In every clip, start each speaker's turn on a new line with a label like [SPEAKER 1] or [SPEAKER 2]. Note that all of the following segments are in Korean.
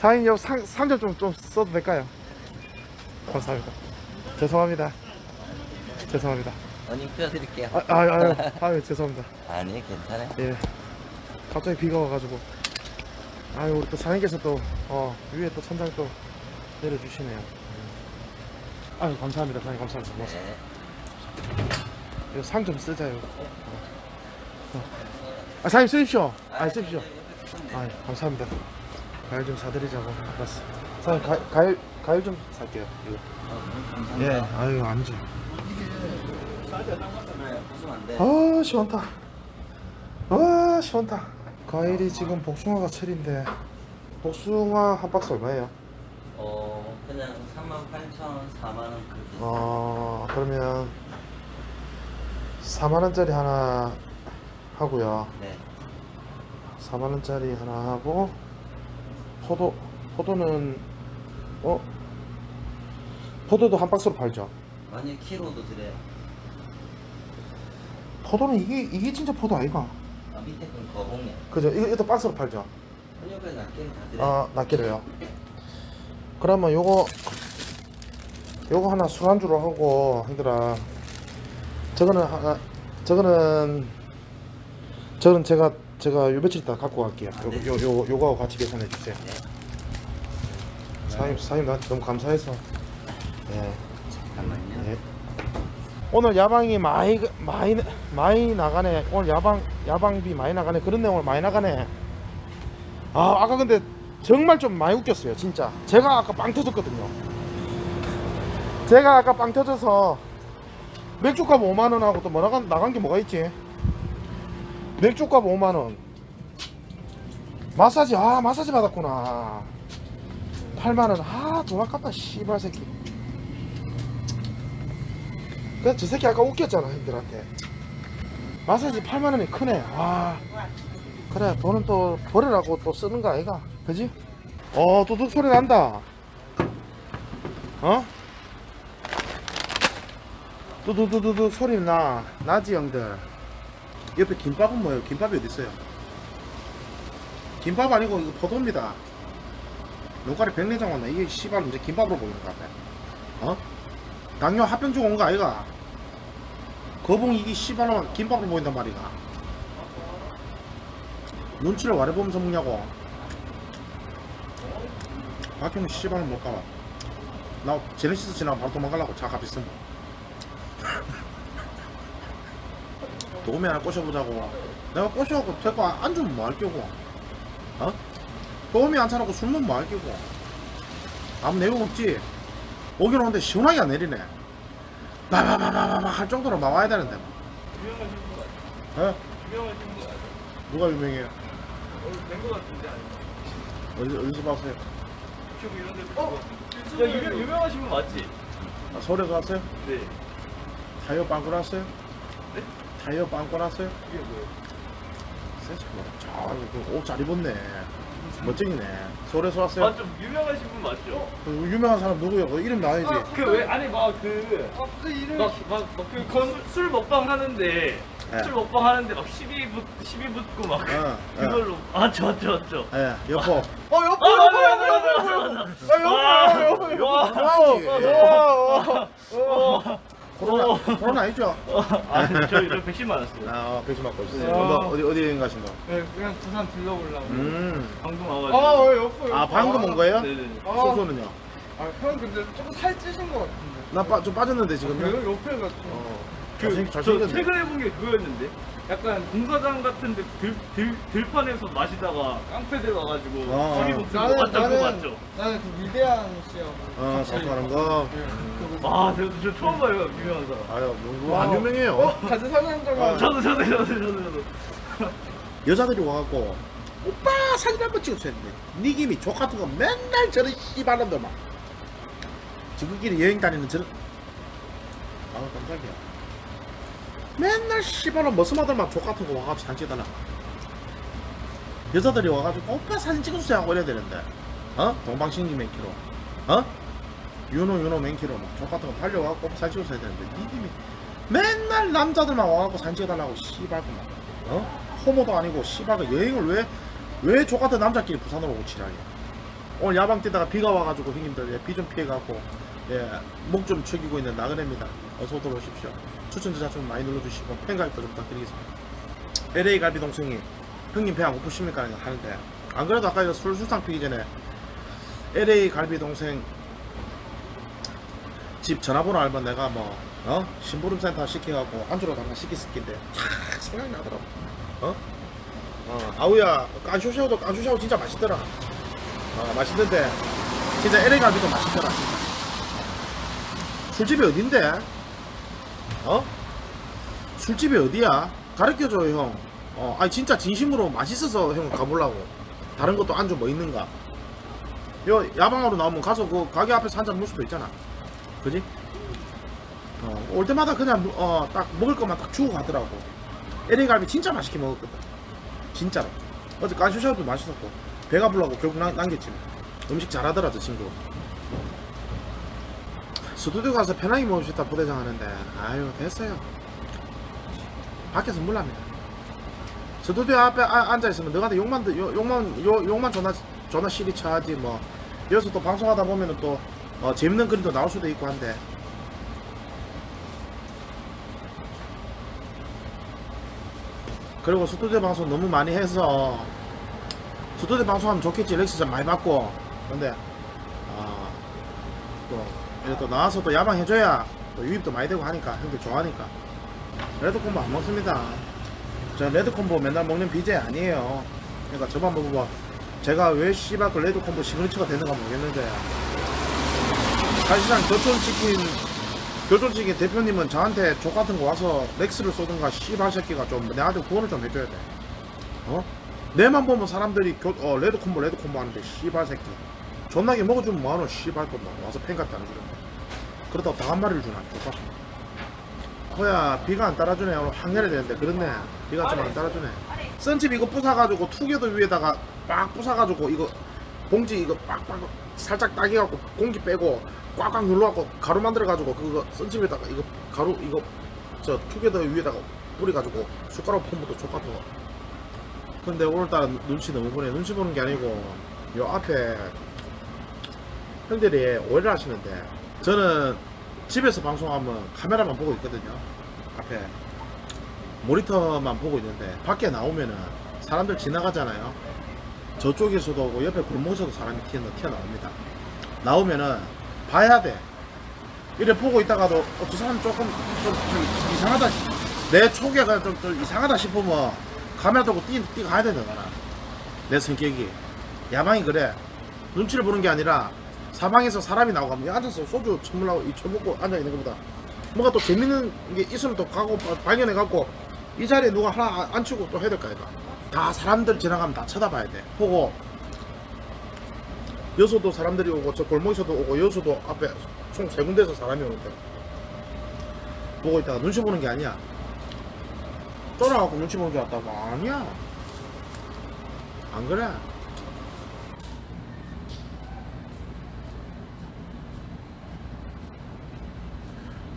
[SPEAKER 1] 사장님 요 상, 상점 좀, 좀 써도 될까요? 감사합니다. 죄송합니다. 죄송합니다.
[SPEAKER 2] 언니 펴드릴게요.
[SPEAKER 1] 아, 아, 아, 아, 아 죄송합니다.
[SPEAKER 2] 아니 괜찮아요.
[SPEAKER 1] 예. 갑자기 비가 와가지고. 아유 우리 또 사장님께서 또 어, 위에 또 천장 또 내려주시네요. 아유 감사합니다. 사장님 감사합니다. 고맙습니다
[SPEAKER 2] 네.
[SPEAKER 1] 이거 상 좀 쓰자요. 어. 아 사장님 쓰십시오. 아 쓰십시오. 아 감사합니다 과일 좀 사드리자고. 알았어. 사장님 가, 과일 과일 좀 살게요. 이거 예. 아유 안주. 아 시원타 아 시원타 과일이 지금 복숭아가 철인데. 복숭아 한 박스 얼마예요?
[SPEAKER 2] 어 그냥 38,000원, 4만 원 그렇게.
[SPEAKER 1] 어 그러면 4만 원짜리 하나 하고요.
[SPEAKER 2] 네.
[SPEAKER 1] 4만 원짜리 하나 하고 포도 포도는 어? 포도도 한 박스로 팔죠.
[SPEAKER 2] 만약 키로도 드려요.
[SPEAKER 1] 포도는 이게 이게 진짜 포도 아이가?
[SPEAKER 2] 아 밑에 건 거봉이야.
[SPEAKER 1] 그죠? 이거 이것도 박스로 팔죠.
[SPEAKER 2] 한여에 낱개를 다 드려요.
[SPEAKER 1] 아 낱개로요? 그러면 요거 요거 하나 술안주로 하고 얘들아. 저거는 하나 저거는 저거는 제가 제가 요 며칠 있다 갖고 갈게요 요, 요, 요, 요거하고 같이 계산해 주세요
[SPEAKER 2] 네.
[SPEAKER 1] 사장님 사장님 나한테 너무 감사해서 예.
[SPEAKER 2] 잠깐만요.
[SPEAKER 1] 예. 오늘 야방이 많이 많이 많이 나가네. 오늘 야방 야방비 많이 나가네. 그런 내용을 많이 나가네. 아 아까 근데 정말 좀 많이 웃겼어요. 진짜. 제가 아까 빵 터졌거든요. 제가 아까 빵 터져서 맥주값 5만 원하고 또 뭐 나간 나간 게 뭐가 있지? 맥주값 5만 원. 마사지 아 마사지 받았구나. 8만 원. 아돈 아깝다 씨발 새끼. 그래서 저 새끼 아까 웃겼잖아 형들한테 마사지 8만원이 크네 와 그래 돈은 또 버리라고 또 쓰는 거 아이가 그지? 어 뚜둑 소리 난다 어? 뚜두두두두 소리 나 나지 형들 옆에 김밥은 뭐예요? 김밥이 어디 있어요? 김밥 아니고 이거 포도입니다 눈깔이 백내장 왔나 이게 씨발 이제 김밥으로 보이는 것 같아 어? 당뇨 합병증 온거 아이가? 거봉 이게 씨발로 김밥으로 보인단 말이가. 눈치를 와래 보면서 먹냐고. 박형은 씨발을 못 가봐. 나 제네시스 지나가 바로 도망가려고 차값 있으면. 도움이 하나 꼬셔보자고. 내가 꼬셔갖고 데리고 안 주면 뭐할 끼고. 어? 도움이 안 차놓고 술면 뭐할 끼고. 아무 내용 없지. 오긴 오는데 시원하게 안 내리네. 바바바바바바 할 정도로 막 와야 되는데.
[SPEAKER 3] 유명하신 분 같아요.
[SPEAKER 1] 어?
[SPEAKER 3] 유명하신 분 같아요.
[SPEAKER 1] 누가 유명해요?
[SPEAKER 3] 된거 같은데
[SPEAKER 1] 어디, 어디서 봤어요?
[SPEAKER 3] 유튜브 이런 본거 같은데. 야 유명 유명하신 분 맞지?
[SPEAKER 1] 아, 서울에서 왔어요?
[SPEAKER 3] 네.
[SPEAKER 1] 타이어 빵꾸 났어요?
[SPEAKER 3] 네?
[SPEAKER 1] 타이어 빵꾸 났어요?
[SPEAKER 3] 이게 뭐예요?
[SPEAKER 1] 세스 뭐. 자, 이거 옷잘 입었네. 멋쟁이네. 서울에서 왔어요?
[SPEAKER 3] 아 좀 유명하신 분 맞죠?
[SPEAKER 1] 그 유명한 사람 누구요? 그 이름 나와야지.
[SPEAKER 3] 그 왜 아니 막그 막막그술 먹방 하는데
[SPEAKER 1] 예.
[SPEAKER 3] 술 먹방 하는데 막 시비 붙 시비 붙고 막
[SPEAKER 1] 어, 어.
[SPEAKER 3] 그걸로 아저 맞죠 맞죠.
[SPEAKER 1] 예, 여보.
[SPEAKER 3] 어 여보 여보 여보 여보 여보 여보
[SPEAKER 1] 코로나, 코로나 아니죠?
[SPEAKER 3] 아 저 저 백신 맞았어요.
[SPEAKER 1] 아, 어, 백신 맞고 있어요.
[SPEAKER 3] 아.
[SPEAKER 1] 뭐, 어디, 어디 여행 가신 거?
[SPEAKER 4] 네, 그냥 부산 들러보려고.
[SPEAKER 1] 음.
[SPEAKER 3] 방금 와가지고.
[SPEAKER 4] 아, 왜 옆에?
[SPEAKER 1] 아, 방금 온 거예요?
[SPEAKER 3] 네네.
[SPEAKER 4] 아.
[SPEAKER 1] 소소는요?
[SPEAKER 4] 아, 형 근데 조금 살찌신 것 같은데.
[SPEAKER 1] 나 빠, 좀 빠졌는데, 지금요?
[SPEAKER 4] 왜 옆에가 좀.
[SPEAKER 1] 어.
[SPEAKER 3] 그, 저
[SPEAKER 1] 잘생겼네.
[SPEAKER 3] 최근에 본 게 그거였는데 약간 공사장 같은 데 들, 들, 들판에서 마시다가 깡패들 와가지고 붙은 거
[SPEAKER 4] 나는
[SPEAKER 3] 맞죠? 그거
[SPEAKER 4] 나는
[SPEAKER 3] 맞죠?
[SPEAKER 4] 나는 그 위대한 씨하고.
[SPEAKER 1] 어,
[SPEAKER 4] 같이
[SPEAKER 1] 사수하는 거.
[SPEAKER 3] 아 제가 저 처음 봐요 유명한 사람
[SPEAKER 1] 아유, 뭐, 안 유명해요.
[SPEAKER 4] 어, 같이 사는 적은.
[SPEAKER 1] 아,
[SPEAKER 3] 저도 저도 저도 저도 저도
[SPEAKER 1] 여자들이 와갖고 오빠 사진 한 번 찍어줘야 돼. 니 김이 족 같은 거 맨날 저런 씨발놈들만. 지구끼리 여행 다니는 저런. 아우 깜짝이야. 맨날 씨발놈 머스마들만 족 같은 거 와가지고 사진 찍어달라. 여자들이 와가지고 오빠 사진 찍어주세요 하고 이래야 되는데. 어? 동방신기 맨키로. 어? 윤호 윤호 맨키로 막 족 같은 거 팔려와갖고 오빠 사진 찍어줘야 되는데 니 김이 맨날 남자들만 와갖고 사진 찍어달라고 씨발구만. 어? 호모도 아니고 씨발가 여행을 왜 왜 족같은 남자끼리 부산으로 오고 지랄이야 오늘 야방 뛰다가 비가 와가지고 형님들 예, 비좀 피해갖고 예, 목 좀 축이고 있는 나그네입니다. 어서 오도록 오십시오. 추천 저자 좀 많이 눌러주시고 팬가입도 좀 부탁드리겠습니다. LA 갈비 동생이 형님 배 안 고프십니까 하는데 안 그래도 아까 이거 술 술상 피기 전에 LA 갈비 동생 집 전화번호 알면 내가 뭐 어? 심부름 센터 시켜갖고 안주로 담가 시켰을긴데 탁 생각이 나더라고 어? 어 아우야 깐쇼샤오도 깐쇼샤오 진짜 맛있더라 어 맛있는데 진짜 LA 갈비도 맛있더라 진짜 술집이 어딘데? 어? 술집이 어디야? 가르쳐줘 형. 어, 아니 진짜 진심으로 맛있어서 형 가보려고. 다른 것도 안주 뭐 있는가? 요 야방으로 나오면 가서 그 가게 앞에서 한잔 먹을 수도 있잖아. 그지? 어, 올 때마다 그냥 무- 어, 딱 먹을 것만 딱 주고 가더라고. LA 갈비 진짜 맛있게 먹었거든. 진짜로. 어제 깐슈샤도 맛있었고. 배가 불러고 결국 남, 남겼지. 뭐. 음식 잘하더라 저 친구 스튜디오 가서 편하게 있다 부대장 하는데 아유 됐어요. 밖에서 몰랍니다. 스튜디오 앞에 아- 앉아있으면 너한테 욕만 드- 욕- 욕만 욕, 욕만 전화 전화 시리 차지 뭐. 여기서 또 방송하다 보면은 또 어, 재밌는 그림도 나올 수도 있고 한데. 그리고 스튜디오 방송 너무 많이 해서 스튜디오 방송하면 좋겠지. 렉스 좀 많이 받고. 근데 아또 이래 또 나와서 또 야방 해줘야 또 유입도 많이 되고 하니까 형들 좋아하니까. 레드 콤보 안 먹습니다. 저 레드 콤보 맨날 먹는 BJ 아니에요. 그러니까 저만 먹어봐 제가 왜 씨발 그 레드 콤보 시그니처가 되는가 모르겠는데. 사실상 교촌치킨 교촌치킨 대표님은 저한테 족 같은 거 와서 렉스를 쏘든가 씨발 새끼가 좀 내한테 구원을 좀 해줘야 돼. 어? 내만 보면 사람들이 교, 어, 레드 콤보 레드 콤보 하는데 씨발 새끼 존나게 먹어주면 뭐하노 씨발 것만 와서 팬같도 안 주는데 그러다가 닭한 마리를 주나 족같 호야 비가 안 따라주네. 오늘 항해야 되는데. 그렇네. 비가 좀 안 따라주네. 선칩 이거 부사가지고 투게더 위에다가 빡 부사가지고 이거 봉지 이거 빡빡 살짝 따개갖고 공기 빼고 꽉꽉 눌러갖고 가루 만들어가지고 그거 선칩에다가 이거 가루 이거 저 투게더 위에다가 뿌려가지고 숟가락 폼부터 족같은 거. 근데 오늘따라 눈치 너무 보네. 눈치 보는 게 아니고 요 앞에 형들이 오해를 하시는데 저는 집에서 방송하면 카메라만 보고 있거든요 앞에. 모니터만 보고 있는데 밖에 나오면은 사람들 지나가잖아요. 저쪽에서도 오고 옆에 골목에서도 사람이 튀어, 튀어나옵니다. 나오면은 봐야 돼. 이래 보고 있다가도 어, 저 사람 조금 좀, 좀 이상하다 내 초계가 좀, 좀 이상하다 싶으면 카메라 들고 뛰, 뛰 가야 되잖아 내 성격이. 야망이 그래. 눈치를 보는 게 아니라 사방에서 사람이 나오고 하면 앉아서 소주 처물라고 이 처먹고 앉아 있는 것보다 뭔가 또 재밌는 게 있으면 또 가고 바- 발견해 갖고 이 자리에 누가 하나 안- 앉히고 또 해야 될 거 아이가 다 사람들 지나가면 다 쳐다봐야 돼. 보고 여수도 사람들이 오고 저 골목에서도 오고 여수도 앞에 총 세 군데에서 사람이 오는데 보고 있다가 눈치 보는 게 아니야. 쫄아갖고 눈치 보는 줄 알았다고. 아니야. 안 그래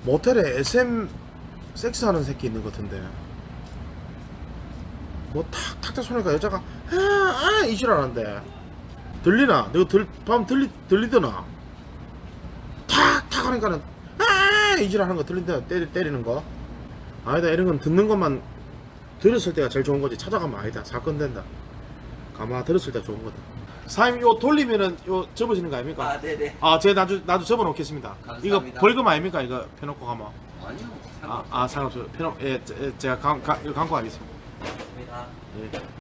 [SPEAKER 1] 모텔에 SM 섹스하는 새끼 있는 것 같은데. 뭐 탁 탁탁 소리가 여자가 아아 이지랄한데. 들리나? 내가 들, 밤 들리, 들리더나? 탁탁 하니까는 아 이지랄하는 거 들린다. 때리, 때리는 거. 아니다 이런 건 듣는 것만 들었을 때가 제일 좋은 거지. 찾아가면 아니다. 사건 된다. 가마 들었을 때 좋은 거다 사장님 요 돌리면은 요 접어지는 거 아닙니까?
[SPEAKER 2] 아, 네네.
[SPEAKER 1] 아, 제가 나도 나도 접어 놓겠습니다. 이거
[SPEAKER 2] 감사합니다.
[SPEAKER 1] 벌금 아닙니까? 이거 펴놓고 가면.
[SPEAKER 2] 아니요.
[SPEAKER 1] 아, 아 상관없어요. 펴놓, 예, 제- 제가 강, 강, 이거 광고 하겠습니다.
[SPEAKER 2] 상관없습니다.
[SPEAKER 1] 예.